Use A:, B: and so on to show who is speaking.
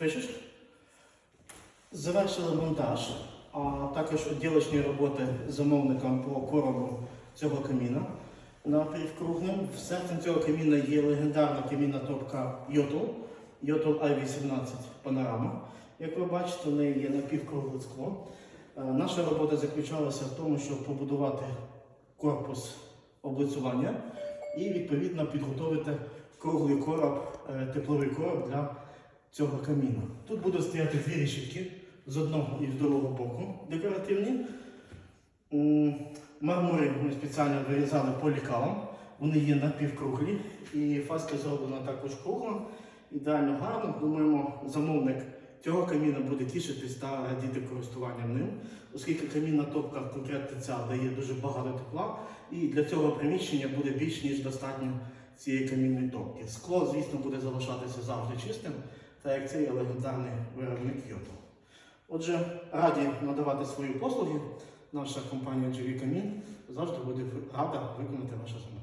A: Пишеш? Завершили монтаж, а також відділочні роботи замовникам по коробу цього каміна напівкруглим. В серцем цього каміна є легендарна камінна топка Yotl, Yotl i18 Panorama. Як ви бачите, в неї є напівкругле скло. Е, Наша робота заключалася в тому, щоб побудувати корпус облицювання і відповідно підготовити круглий короб, е, тепловий короб для цього каміну. Тут будуть стояти дві решітки з одного і з другого боку декоративні. Мармури ми спеціально вирізали полікалом. Вони є напівкруглі і фаска зроблена також кругла. Ідеально гарно. Думаємо, замовник цього каміна буде тішитись та радіти користуванням ним, оскільки камінна топка конкретно ця дає дуже багато тепла, і для цього приміщення буде більш ніж достатньо цієї камінної топки. Скло, звісно, буде залишатися завжди чистим, так як це є легендарний виробник Йоту. Отже, раді надавати свої послуги. Наша компанія GV Камін завжди буде рада виконати ваше замовлення.